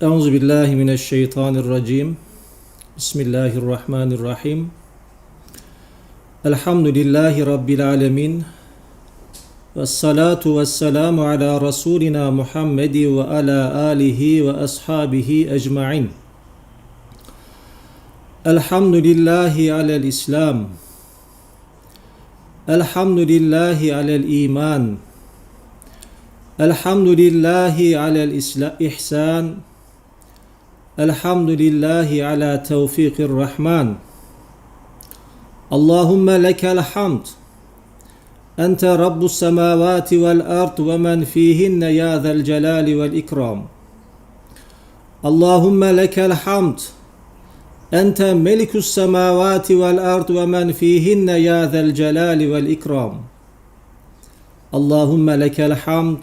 Euzu billahi mineşşeytanirracim. Bismillahirrahmanirrahim. Elhamdülillahi rabbil alamin. Ves salatu ves selamu ala rasulina Muhammedi ve ala alihi ve ashabihi ecmaîn. Elhamdülillahi alel İslam. Elhamdülillahi alel iman. Elhamdülillahi alel ihsan. Elhamdülillahi ala tevfikir rahman. Allahümme lekel hamd. Ente rabbus semavati vel ard ve men fihinne ya zel celali vel ikram. Allahümme lekel hamd. Ente melikus semavati vel ard ve men fihinne ya zel celali vel ikram. Allahümme lekel hamd.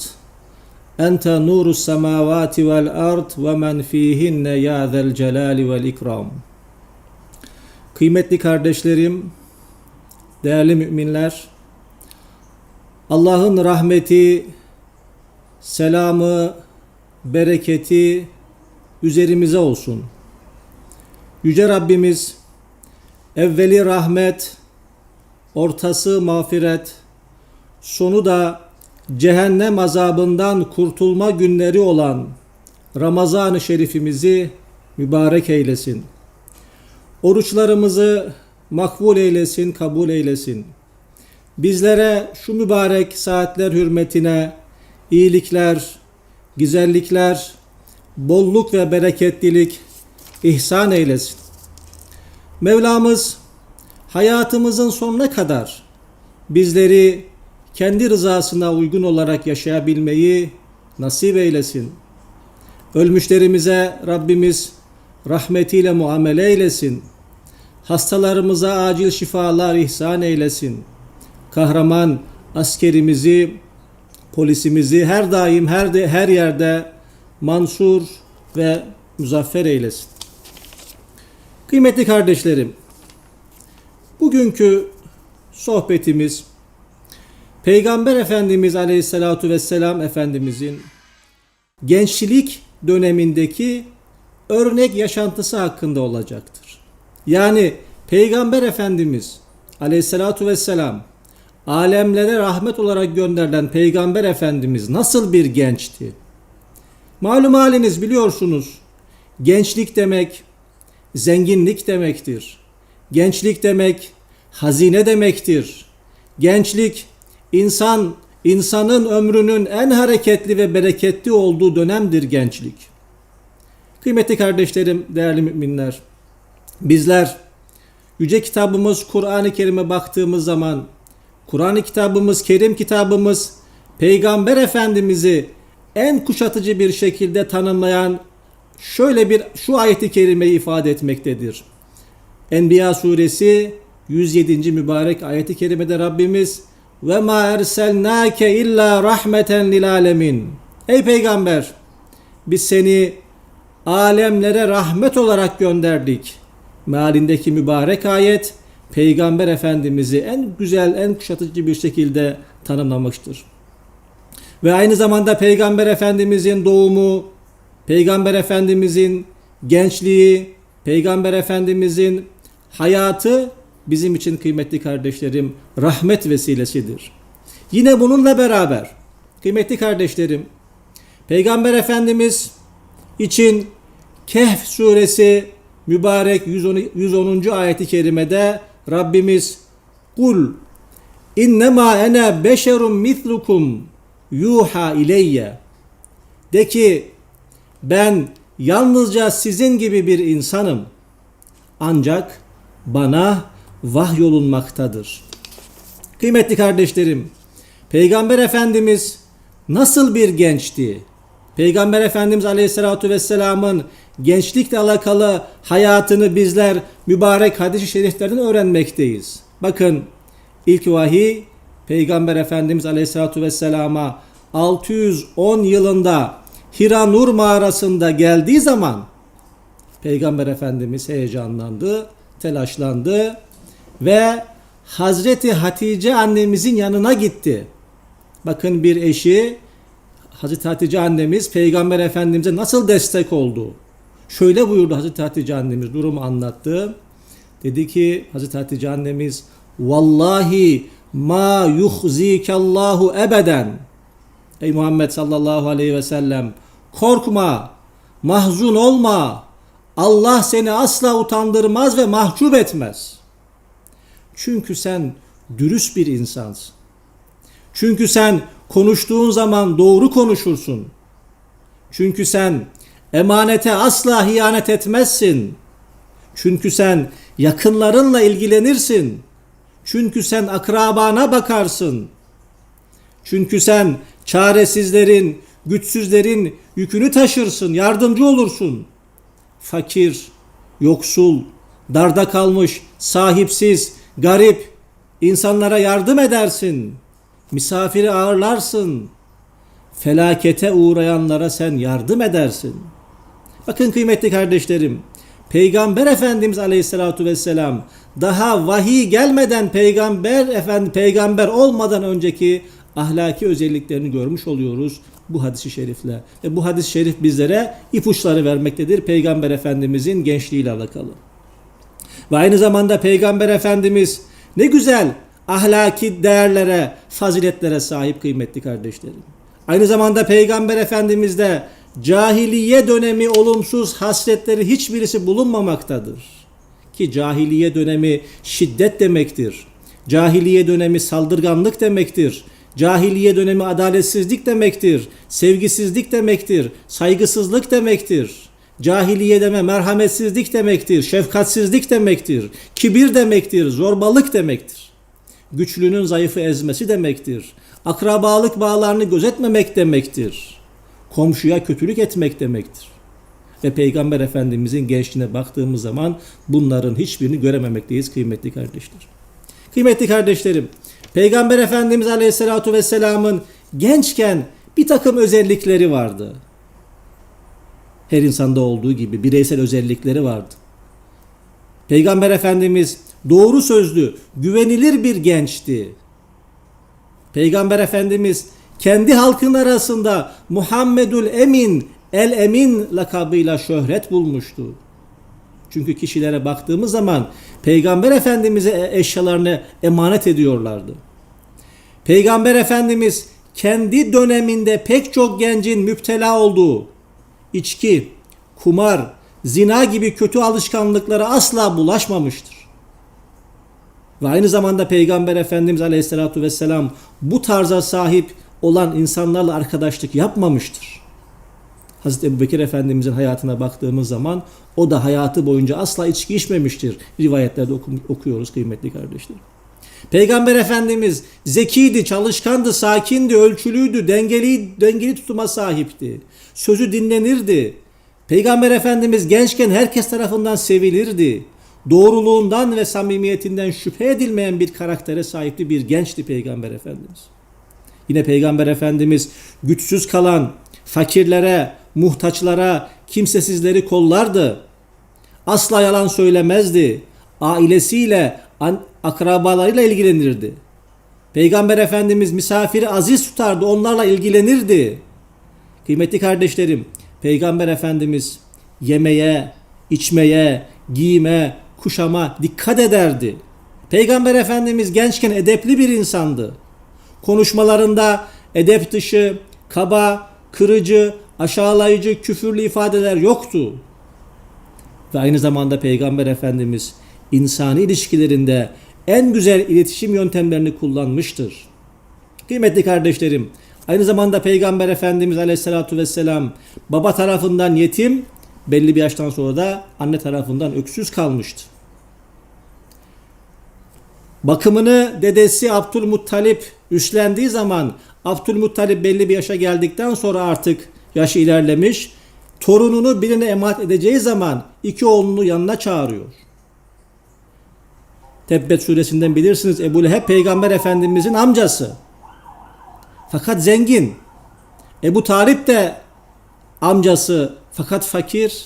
Ente nurus semavati vel ard ve men fihinne ya zel celali vel ikram. Kıymetli kardeşlerim, değerli müminler, Allah'ın rahmeti, selamı, bereketi üzerimize olsun. Yüce Rabbimiz evveli rahmet, ortası mağfiret, sonu da cehennem azabından kurtulma günleri olan Ramazan-ı Şerifimizi mübarek eylesin. Oruçlarımızı makbul eylesin, kabul eylesin. Bizlere şu mübarek saatler hürmetine iyilikler, güzellikler, bolluk ve bereketlilik ihsan eylesin. Mevlamız hayatımızın sonuna kadar bizleri kendi rızasına uygun olarak yaşayabilmeyi nasip eylesin. Ölmüşlerimize Rabbimiz rahmetiyle muamele eylesin. Hastalarımıza acil şifalar ihsan eylesin. Kahraman askerimizi, polisimizi her daim her de, her yerde mansur ve muzaffer eylesin. Kıymetli kardeşlerim, bugünkü sohbetimiz Peygamber Efendimiz Aleyhisselatu Vesselam Efendimizin gençlik dönemindeki örnek yaşantısı hakkında olacaktır. Yani Peygamber Efendimiz Aleyhisselatu Vesselam alemlere rahmet olarak gönderilen Peygamber Efendimiz nasıl bir gençti? Malum haliniz biliyorsunuz. Gençlik demek zenginlik demektir. Gençlik demek hazine demektir. Gençlik insan insanın ömrünün en hareketli ve bereketli olduğu dönemdir gençlik. Kıymetli kardeşlerim, değerli müminler, bizler yüce kitabımız Kur'an-ı Kerim'e baktığımız zaman Kur'an-ı kitabımız, Kerim kitabımız Peygamber Efendimiz'i en kuşatıcı bir şekilde tanımlayan şöyle bir şu ayeti kerimeyi ifade etmektedir. Enbiya suresi 107. mübarek ayeti kerimede Rabbimiz ve ma erselnake illa rahmeten lil alemin. Ey peygamber biz seni alemlere rahmet olarak gönderdik. Mealindeki mübarek ayet peygamber efendimizi en güzel en kuşatıcı bir şekilde tanımlamıştır. Ve aynı zamanda peygamber efendimizin doğumu, peygamber efendimizin gençliği, peygamber efendimizin hayatı bizim için kıymetli kardeşlerim rahmet vesilesidir. Yine bununla beraber kıymetli kardeşlerim Peygamber Efendimiz için Kehf suresi mübarek 110. 110. ayeti kerimede Rabbimiz kul innema ene beşerun mislukum yuha ileyye de ki ben yalnızca sizin gibi bir insanım ancak bana vahyolunmaktadır. Kıymetli kardeşlerim, Peygamber Efendimiz nasıl bir gençti? Peygamber Efendimiz Aleyhisselatü Vesselam'ın gençlikle alakalı hayatını bizler mübarek hadis-i şeriflerden öğrenmekteyiz. Bakın ilk vahiy Peygamber Efendimiz Aleyhisselatü Vesselam'a 610 yılında Hira Nur mağarasında geldiği zaman Peygamber Efendimiz heyecanlandı, telaşlandı ve Hazreti Hatice annemizin yanına gitti. Bakın bir eşi Hazreti Hatice annemiz Peygamber Efendimiz'e nasıl destek oldu? Şöyle buyurdu Hazreti Hatice annemiz durumu anlattı. Dedi ki Hazreti Hatice annemiz Vallahi ma yuhzikallahu ebeden. Ey Muhammed sallallahu aleyhi ve sellem korkma, mahzun olma. Allah seni asla utandırmaz ve mahcup etmez. Çünkü sen dürüst bir insansın. Çünkü sen konuştuğun zaman doğru konuşursun. Çünkü sen emanete asla hiyanet etmezsin. Çünkü sen yakınlarınla ilgilenirsin. Çünkü sen akrabana bakarsın. Çünkü sen çaresizlerin, güçsüzlerin yükünü taşırsın, yardımcı olursun. Fakir, yoksul, darda kalmış, sahipsiz, garip insanlara yardım edersin. Misafiri ağırlarsın. Felakete uğrayanlara sen yardım edersin. Bakın kıymetli kardeşlerim, Peygamber Efendimiz Aleyhisselatu Vesselam daha vahiy gelmeden peygamber efendi peygamber olmadan önceki ahlaki özelliklerini görmüş oluyoruz bu hadisi şerifle. Ve bu hadis-i şerif bizlere ipuçları vermektedir Peygamber Efendimizin gençliğiyle alakalı. Ve aynı zamanda Peygamber Efendimiz ne güzel ahlaki değerlere, faziletlere sahip kıymetli kardeşlerim. Aynı zamanda Peygamber Efendimiz de cahiliye dönemi olumsuz hasletleri hiçbirisi bulunmamaktadır. Ki cahiliye dönemi şiddet demektir. Cahiliye dönemi saldırganlık demektir. Cahiliye dönemi adaletsizlik demektir. Sevgisizlik demektir. Saygısızlık demektir. Cahiliye deme merhametsizlik demektir. Şefkatsizlik demektir. Kibir demektir. Zorbalık demektir. Güçlünün zayıfı ezmesi demektir. Akrabalık bağlarını gözetmemek demektir. Komşuya kötülük etmek demektir. Ve Peygamber Efendimizin gençliğine baktığımız zaman bunların hiçbirini görememekteyiz kıymetli kardeşler. Kıymetli kardeşlerim, Peygamber Efendimiz Aleyhisselatü Vesselam'ın gençken bir takım özellikleri vardı. Her insanda olduğu gibi bireysel özellikleri vardı. Peygamber Efendimiz doğru sözlü, güvenilir bir gençti. Peygamber Efendimiz kendi halkın arasında Muhammedül Emin, El Emin lakabıyla şöhret bulmuştu. Çünkü kişilere baktığımız zaman Peygamber Efendimiz'e eşyalarını emanet ediyorlardı. Peygamber Efendimiz kendi döneminde pek çok gencin müptela olduğu içki, kumar, zina gibi kötü alışkanlıklara asla bulaşmamıştır. Ve aynı zamanda Peygamber Efendimiz Aleyhisselatü Vesselam bu tarza sahip olan insanlarla arkadaşlık yapmamıştır. Hazreti Ebu Bekir Efendimizin hayatına baktığımız zaman o da hayatı boyunca asla içki içmemiştir. Rivayetlerde oku- okuyoruz kıymetli kardeşler. Peygamber Efendimiz zekiydi, çalışkandı, sakindi, ölçülüydü, dengeli, dengeli tutuma sahipti. Sözü dinlenirdi. Peygamber Efendimiz gençken herkes tarafından sevilirdi. Doğruluğundan ve samimiyetinden şüphe edilmeyen bir karaktere sahipti bir gençti Peygamber Efendimiz. Yine Peygamber Efendimiz güçsüz kalan fakirlere, muhtaçlara, kimsesizleri kollardı. Asla yalan söylemezdi. Ailesiyle, akrabalarıyla ilgilenirdi. Peygamber Efendimiz misafiri aziz tutardı, onlarla ilgilenirdi. Kıymetli kardeşlerim, Peygamber Efendimiz yemeye, içmeye, giyime, kuşama dikkat ederdi. Peygamber Efendimiz gençken edepli bir insandı. Konuşmalarında edep dışı, kaba, kırıcı, aşağılayıcı, küfürlü ifadeler yoktu. Ve aynı zamanda Peygamber Efendimiz insani ilişkilerinde en güzel iletişim yöntemlerini kullanmıştır. Kıymetli kardeşlerim, aynı zamanda Peygamber Efendimiz Aleyhisselatü Vesselam baba tarafından yetim, belli bir yaştan sonra da anne tarafından öksüz kalmıştı. Bakımını dedesi Abdülmuttalip üstlendiği zaman Abdülmuttalip belli bir yaşa geldikten sonra artık yaşı ilerlemiş. Torununu birine emanet edeceği zaman iki oğlunu yanına çağırıyor. Tebbet suresinden bilirsiniz Ebu Leheb peygamber efendimizin amcası. Fakat zengin. Ebu Talip de amcası fakat fakir.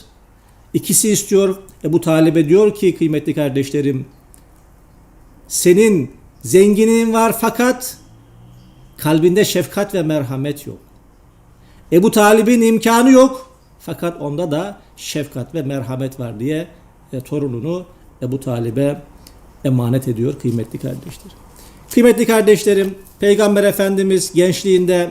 İkisi istiyor. Ebu Talib'e diyor ki kıymetli kardeşlerim senin zenginin var fakat kalbinde şefkat ve merhamet yok. Ebu Talib'in imkanı yok. Fakat onda da şefkat ve merhamet var diye e, torununu Ebu Talib'e emanet ediyor kıymetli kardeşler. Kıymetli kardeşlerim, Peygamber Efendimiz gençliğinde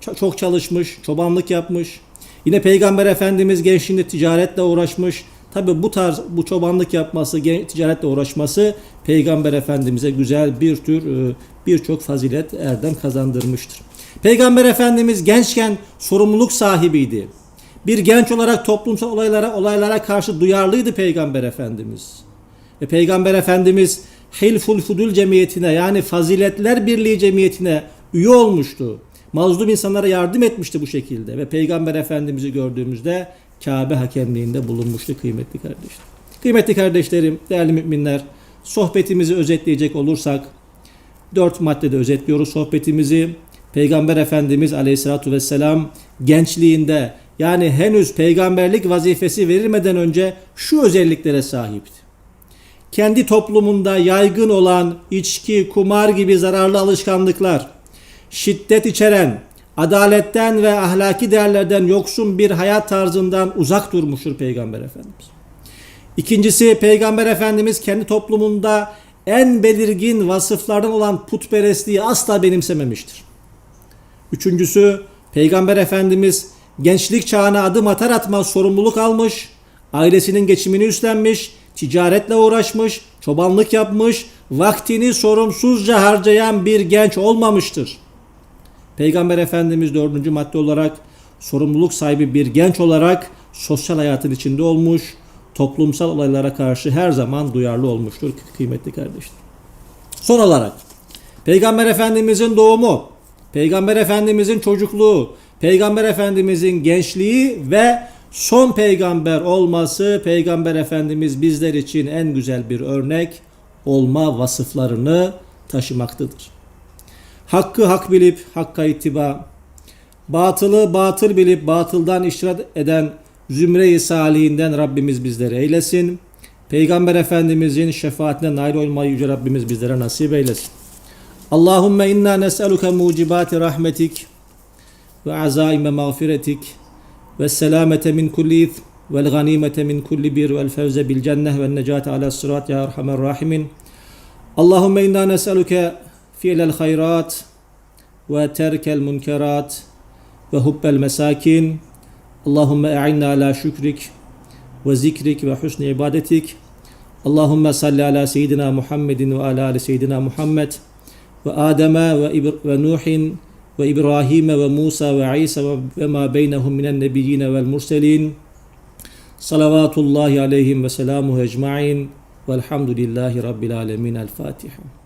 ço- çok çalışmış, çobanlık yapmış. Yine Peygamber Efendimiz gençliğinde ticaretle uğraşmış. Tabi bu tarz bu çobanlık yapması, ticaretle uğraşması Peygamber Efendimiz'e güzel bir tür e, birçok fazilet erdem kazandırmıştır. Peygamber Efendimiz gençken sorumluluk sahibiydi. Bir genç olarak toplumsal olaylara olaylara karşı duyarlıydı Peygamber Efendimiz. Ve Peygamber Efendimiz Hilful Fudul Cemiyeti'ne yani Faziletler Birliği Cemiyeti'ne üye olmuştu. Mazlum insanlara yardım etmişti bu şekilde ve Peygamber Efendimiz'i gördüğümüzde Kabe hakemliğinde bulunmuştu kıymetli kardeşler. Kıymetli kardeşlerim, değerli müminler, sohbetimizi özetleyecek olursak dört maddede özetliyoruz sohbetimizi. Peygamber Efendimiz Aleyhisselatü Vesselam gençliğinde yani henüz peygamberlik vazifesi verilmeden önce şu özelliklere sahipti kendi toplumunda yaygın olan içki, kumar gibi zararlı alışkanlıklar, şiddet içeren, adaletten ve ahlaki değerlerden yoksun bir hayat tarzından uzak durmuştur Peygamber Efendimiz. İkincisi Peygamber Efendimiz kendi toplumunda en belirgin vasıflardan olan putperestliği asla benimsememiştir. Üçüncüsü Peygamber Efendimiz gençlik çağına adım atar atmaz sorumluluk almış, ailesinin geçimini üstlenmiş, ticaretle uğraşmış, çobanlık yapmış, vaktini sorumsuzca harcayan bir genç olmamıştır. Peygamber Efendimiz dördüncü madde olarak sorumluluk sahibi bir genç olarak sosyal hayatın içinde olmuş, toplumsal olaylara karşı her zaman duyarlı olmuştur kıymetli kardeşler. Son olarak Peygamber Efendimizin doğumu, Peygamber Efendimizin çocukluğu, Peygamber Efendimizin gençliği ve son peygamber olması Peygamber Efendimiz bizler için en güzel bir örnek olma vasıflarını taşımaktadır. Hakkı hak bilip hakka ittiba, batılı batıl bilip batıldan iştirak eden zümre-i salihinden Rabbimiz bizleri eylesin. Peygamber Efendimizin şefaatine nail olmayı yüce Rabbimiz bizlere nasip eylesin. Allahümme inna nes'eluke mucibati rahmetik ve azaime mağfiretik والسلامة من كل إثم والغنيمة من كل بير والفوز بالجنة والنجاة على الصراط يا أرحم الراحمين. اللهم إنا نسألك فعل الخيرات وترك المنكرات وحب المساكين. اللهم أعنا على شكرك وذكرك وحسن عبادتك. اللهم صل على سيدنا محمد وعلى آل سيدنا محمد وآدم وإبر ونوح ve İbrahim ve Musa ve İsa ve- ma beynehum minen nebiyyine vel murselin. Salavatullahi aleyhim ve selamuhu ecma'in. Velhamdülillahi Rabbil alemin. El Fatiha.